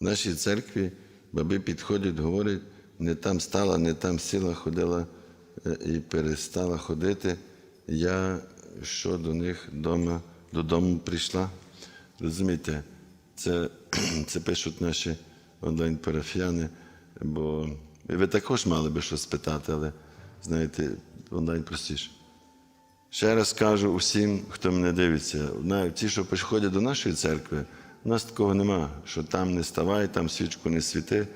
В нашій церкві баби підходять, говорять, не там стала, не там сіла, ходила е, і перестала ходити. Я що до них дома, додому прийшла. Розумієте, це, це пишуть наші онлайн-парафіяни, бо ви також мали би щось спитати, але знаєте, онлайн простіше. Ще раз кажу усім, хто мене дивиться, навіть ті, що приходять до нашої церкви, у нас такого нема, що там не ставай, там свічку не світи.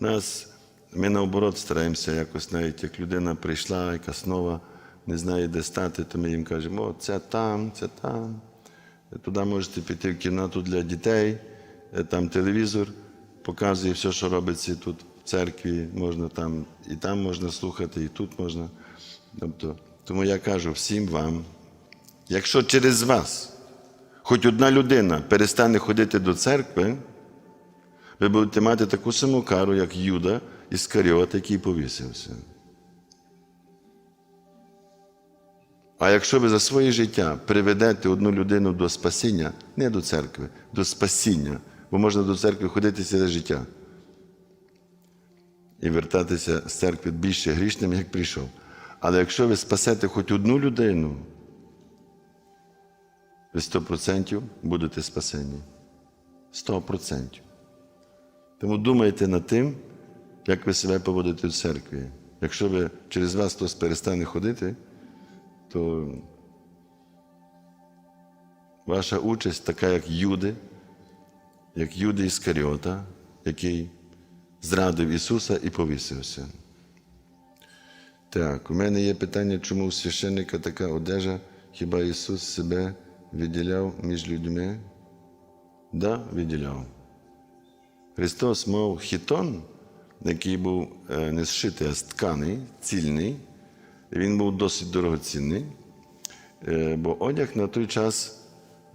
Нас, ми наоборот стараємося якось, навіть як людина прийшла, якась нова, не знає, де стати, то ми їм кажемо, о, це там, це там. Туди можете піти в кімнату для дітей, е, там телевізор показує все, що робиться тут в церкві, можна там, і там можна слухати, і тут можна. Тобто, тому я кажу всім вам, якщо через вас хоч одна людина перестане ходити до церкви, ви будете мати таку саму кару, як Юда Іскаріот, який повісився. А якщо ви за своє життя приведете одну людину до спасіння, не до церкви, до спасіння, бо можна до церкви ходити ціле життя і вертатися з церкви більше грішним, як прийшов. Але якщо ви спасете хоч одну людину, ви 100% будете спасені. 100%. Тому думайте над тим, як ви себе поводите в церкві. Якщо ви через вас хтось перестане ходити, то ваша участь така, як Юди, як Юди Іскаріота, який зрадив Ісуса і повісився. Так, у мене є питання, чому у священника така одежа, хіба Ісус себе виділяв між людьми? Да, виділяв. Христос мав хітон, який був е, не зшитий, а стканий, цільний. Він був досить дорогоцінний, е, бо одяг на той час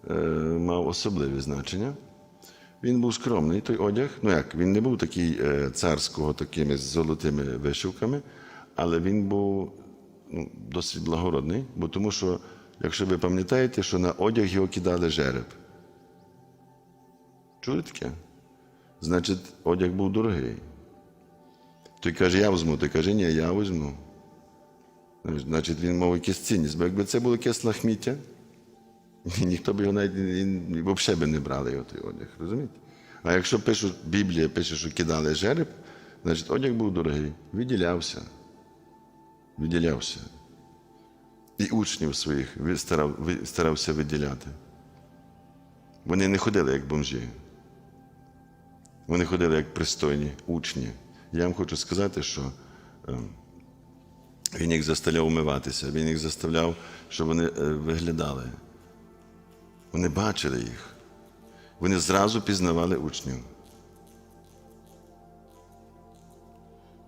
е, мав особливе значення. Він був скромний, той одяг. Ну як, він не був такий царського, такими золотими вишивками, але він був ну, досить благородний, бо тому що, якщо ви пам'ятаєте, що на одяг його кидали жереб. Чули таке? Значить, одяг був дорогий. Той каже, я візьму, той каже, ні, я візьму. Значить, він мав якусь цінність, бо якби це було якесь лахміття, ніхто б його навіть взагалі би не брали його той одяг, розумієте? А якщо пишуть, Біблія пише, що кидали жереб, значить одяг був дорогий, виділявся. Виділявся. І учнів своїх старав, старався виділяти. Вони не ходили як бомжі. Вони ходили як пристойні учні. Я вам хочу сказати, що ем, він їх заставляв умиватися, він їх заставляв, щоб вони е, виглядали. Вони бачили їх. Вони зразу пізнавали учнів.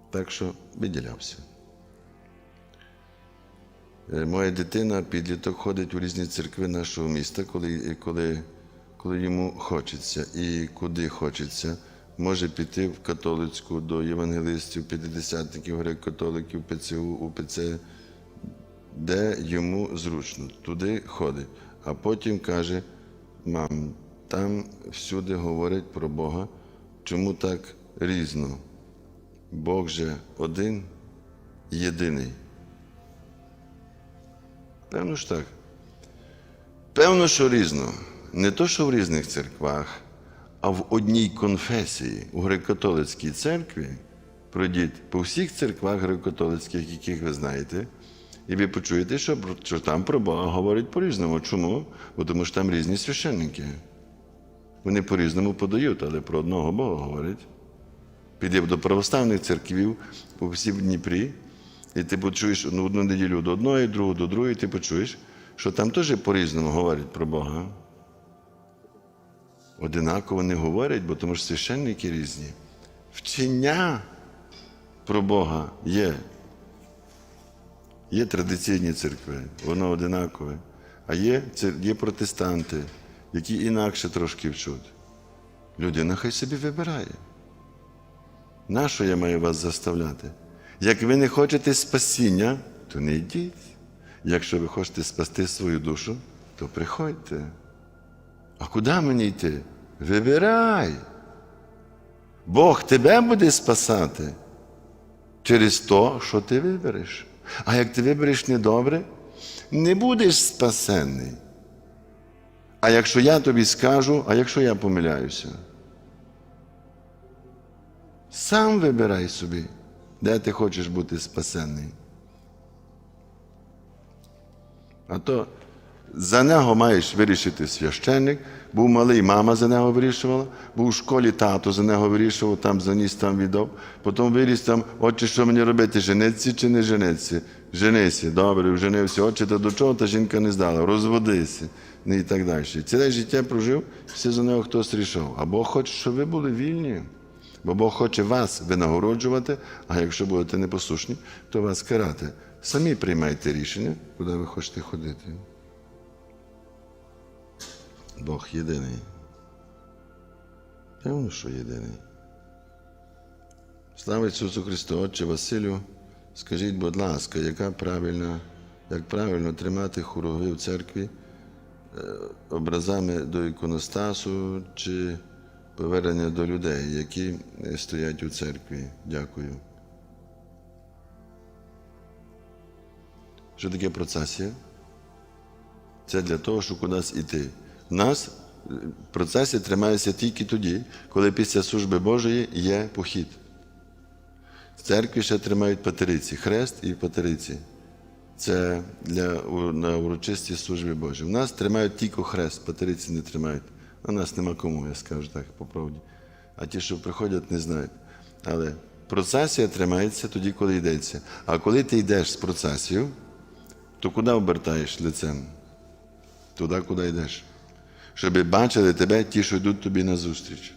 Так що виділявся. Е, Моя дитина підліток ходить у різні церкви нашого міста, коли, коли, коли йому хочеться і куди хочеться. Може піти в католицьку до євангелистів, п'ятидесятників, греко-католиків, ПЦУ, УПЦ, де йому зручно. Туди ходить. А потім каже: мам, там всюди говорять про Бога. Чому так різно? Бог же один, єдиний. Певно ж так. Певно, що різно. Не то, що в різних церквах, а в одній конфесії у греко-католицькій церкві пройдіть по всіх церквах греко-католицьких, яких ви знаєте, і ви почуєте, що, що там про Бога говорять по-різному. Чому? Бо тому що там різні священники. Вони по-різному подають, але про одного Бога говорять. Піде до православних церквів по всій Дніпрі, і ти почуєш ну, одну неділю до одної, другу до другої, ти почуєш, що там теж по-різному говорять про Бога. Одинаково не говорять, бо тому що священники різні. Вчення про Бога є. Є традиційні церкви, воно одинакове. А є, є протестанти, які інакше трошки вчуть. Людина хай собі вибирає. Нащо я маю вас заставляти? Як ви не хочете спасіння, то не йдіть. Якщо ви хочете спасти свою душу, то приходьте. А куди мені йти? Вибирай. Бог тебе буде спасати через те, що ти вибереш. А як ти вибереш недобре, не будеш спасенний. А якщо я тобі скажу, а якщо я помиляюся, сам вибирай собі, де ти хочеш бути спасенний. А то за нього маєш вирішити священник, був малий, мама за нього вирішувала, був у школі тато за нього вирішував, там заніс, там віддав. Потім виріс там, отче, що мені робити, жениться чи не жениться? Женися, добре, вженився, отче, та до чого та жінка не здала, розводися ну, і так далі. Ціле життя прожив, все за нього хтось рішав. А Бог хоче, щоб ви були вільні. Бо Бог хоче вас винагороджувати, а якщо будете непослушні, то вас карати. Самі приймайте рішення, куди ви хочете ходити. Бог єдиний. Певно, що єдиний. Слава Ісусу Христу, Отче Василю, скажіть, будь ласка, яка правильна, як правильно тримати хоруги в церкві е, образами до іконостасу чи повернення до людей, які стоять у церкві? Дякую. Що таке процесія? Це для того, щоб кудись іти. В нас е, процесія тримається тільки тоді, коли після служби Божої є похід. В церкві ще тримають патериці, хрест і патериці. Це для, на урочистій службі Божій. У нас тримають тільки хрест, патериці не тримають. У нас нема кому, я скажу так по правді. А ті, що приходять, не знають. Але процесія тримається тоді, коли йдеться. А коли ти йдеш з процесією, то куди обертаєш лицем? Туди, куди йдеш. Щоб бачили тебе ті, що йдуть тобі назустріч.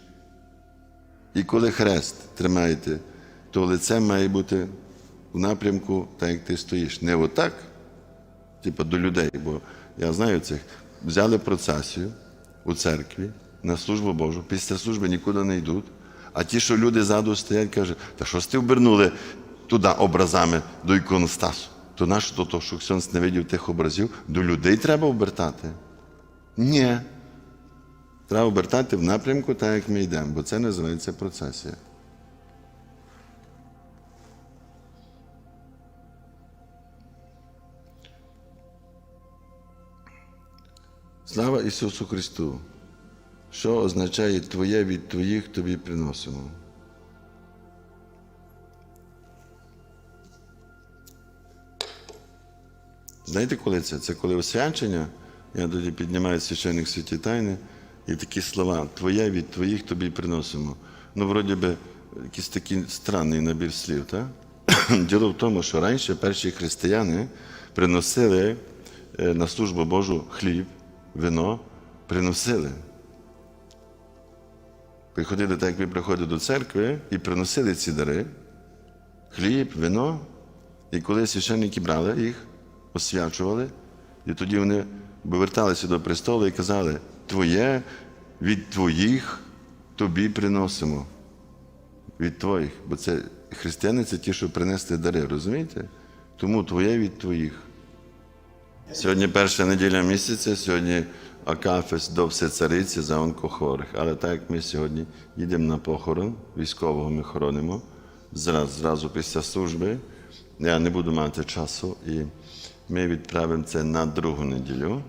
І коли хрест тримаєте, то лице має бути в напрямку, так як ти стоїш. Не отак, типу до людей, бо я знаю цих. Взяли процесію у церкві на службу Божу, після служби нікуди не йдуть. А ті, що люди ззаду стоять, кажуть, та що ти обернули туди образами до іконостасу? То нащо то, то, що Ксьонс не видів тих образів, до людей треба обертати? Ні. Треба обертати в напрямку, так як ми йдемо, бо це називається процесія. Слава Ісусу Христу! Що означає Твоє від Твоїх тобі приносимо? Знаєте, коли це? Це коли освячення, я тоді піднімаю священник святі тайни, і такі слова Твоє від Твоїх тобі приносимо. Ну, вроді би, якийсь такий странний набір слів, так? Діло в тому, що раніше перші християни приносили е, на службу Божу хліб, вино, приносили. Приходили так, як ви приходите до церкви, і приносили ці дари, хліб, вино. І коли священники брали їх, освячували, і тоді вони поверталися до престолу і казали, Твоє від твоїх тобі приносимо. Від твоїх. Бо це християни це ті, що принесли дари, розумієте? Тому твоє від твоїх. Сьогодні перша неділя місяця, сьогодні Акафес до всецариці за онкохворих. Але так як ми сьогодні їдемо на похорон, військового ми хоронимо зразу, зразу після служби. Я не буду мати часу, і ми відправимо це на другу неділю.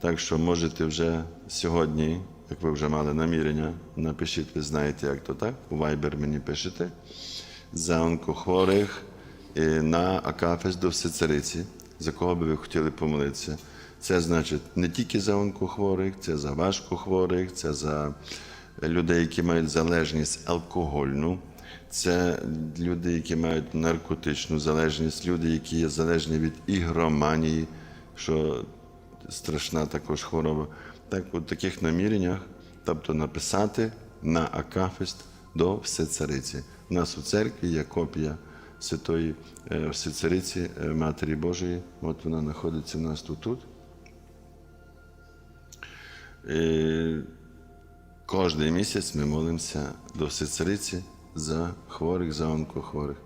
Так що можете вже сьогодні, як ви вже мали намірення, напишіть, ви знаєте, як то так. У Viber мені пишете за онкохворих на Акафес до всецариці, за кого би ви хотіли помолитися. Це значить не тільки за онкохворих, це за важкохворих, це за людей, які мають залежність алкогольну, це люди, які мають наркотичну залежність, люди, які є залежні від ігроманії, що страшна також хвороба. Так, у таких наміреннях, тобто написати на Акафист до Всецариці. У нас у церкві є копія Святої е, Всецариці е, Матері Божої. От вона знаходиться у нас тут. тут. Е, Кожний місяць ми молимося до Всецариці за хворих, за онкохворих.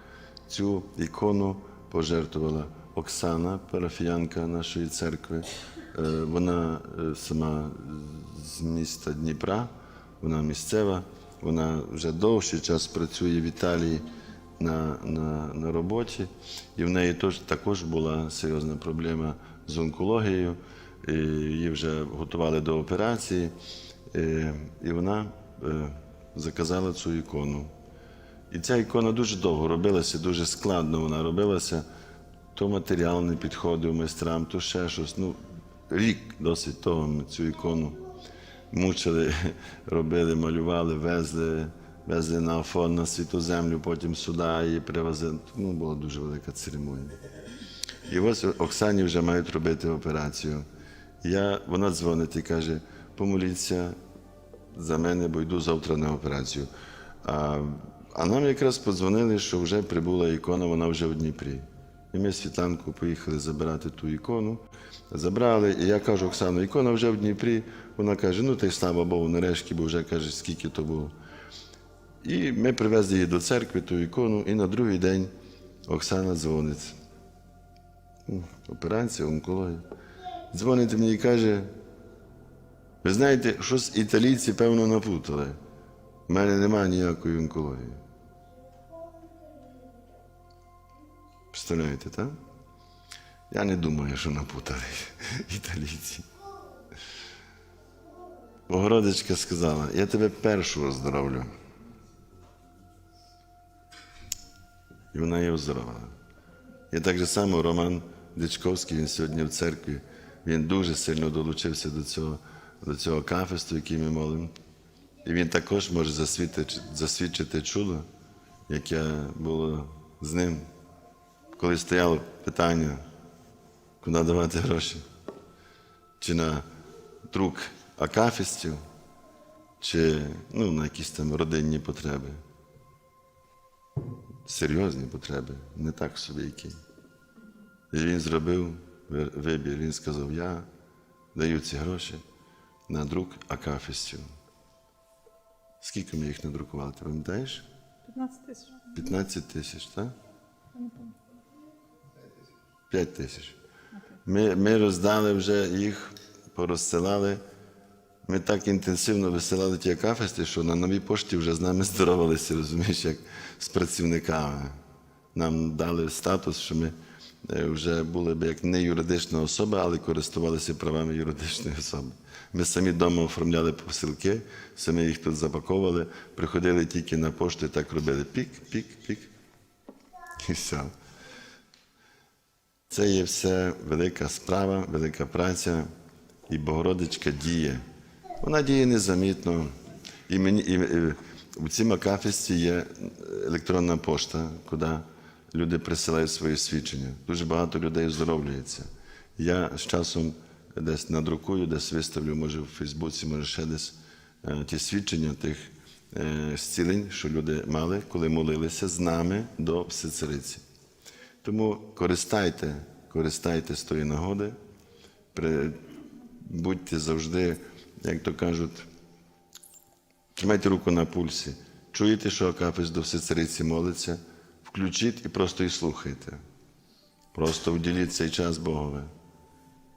Цю ікону пожертвувала Оксана, парафіянка нашої церкви. Вона сама з міста Дніпра, вона місцева. вона вже довший час працює в Італії на, на, на роботі, і в неї теж, також була серйозна проблема з онкологією. І її вже готували до операції, е, і вона е, заказала цю ікону. І ця ікона дуже довго робилася, дуже складно вона робилася. То матеріал не підходив майстрам, то ще щось. Ну, рік досить того ми цю ікону мучили, робили, малювали, везли, везли на Афон, на світу землю, потім сюди її привезли. Ну, була дуже велика церемонія. І ось Оксані вже мають робити операцію. Я, вона дзвонить і каже: помоліться за мене, бо йду завтра на операцію. А, а нам якраз подзвонили, що вже прибула ікона, вона вже в Дніпрі. І ми з Світланкою поїхали забирати ту ікону. Забрали, і я кажу, Оксану, ікона вже в Дніпрі. Вона каже: ну й слава Богу, нарешті, бо вже каже, скільки то було. І ми привезли її до церкви, ту ікону, і на другий день Оксана дзвонить. Операція, онкологія. Дзвонить мені і каже: ви знаєте, щось італійці, певно, напутали. У мене немає ніякої онкології. Представляєте, так? Я не думаю, що напутали італійці. Богородичка сказала, я тебе першу оздоровлю. І вона є оздоровлена. І так же само Роман Дичковський, він сьогодні в церкві, він дуже сильно долучився до цього, до цього кафесту, який ми молимо. І він також може засвідчити, засвідчити чудо, яке було з ним, коли стояло питання, куди давати гроші, чи на друк акафістів, чи ну, на якісь там родинні потреби. Серйозні потреби, не так собі які. І він зробив вибір, він сказав, я даю ці гроші на друк акафістів. Скільки ми їх надрукували, ти пам'ятаєш? 15 тисяч. 15 тисяч, так? 5 тисяч. Ми, ми роздали вже їх, порозсилали. Ми так інтенсивно висилали ті акафисти, що на новій пошті вже з нами здоровалися, розумієш, як з працівниками. Нам дали статус, що ми е, вже були б як не юридична особа, але користувалися правами юридичної особи. Ми самі вдома оформляли посилки, самі їх тут запаковували, приходили тільки на пошту і так робили пік, пік, пік. І все. Це є все велика справа, велика праця, і Богородичка діє. Вона діє незамітно. І мені, і, і, в цій акафісті є електронна пошта, куди люди присилають свої свідчення. Дуже багато людей оздоровлюється. Я з часом десь надрукую, десь виставлю, може в Фейсбуці, може ще десь е, ті свідчення тих е, зцілень, що люди мали, коли молилися з нами до Всецариці. Тому користайте, користайте з тої нагоди, будьте завжди, як то кажуть, тримайте руку на пульсі. Чуєте, що Акафіс до Всецариці молиться, включіть і просто і слухайте. Просто вділіть цей час Богове.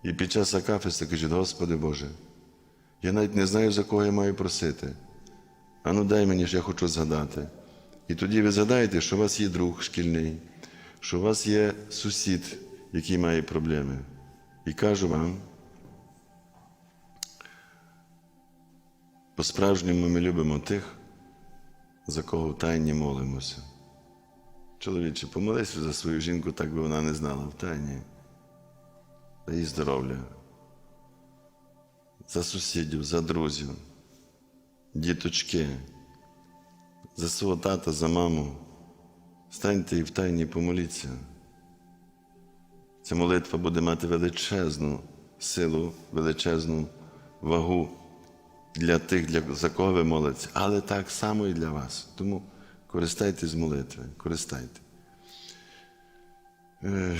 І під час Акафіста кажіть, Господи Боже, я навіть не знаю, за кого я маю просити. А ну дай мені ж я хочу згадати. І тоді ви згадаєте, що у вас є друг шкільний, що у вас є сусід, який має проблеми. І кажу вам, по-справжньому ми любимо тих, за кого в тайні молимося. Чоловіче, помолися за свою жінку, так би вона не знала в тайні. За її здоров'я, за сусідів, за друзів, діточки, за свого тата, за маму. Станьте і в тайні помоліться. Ця молитва буде мати величезну силу, величезну вагу для тих, для, за кого ви молитесь, але так само і для вас. Тому користайтесь молитвою, користайте. Е,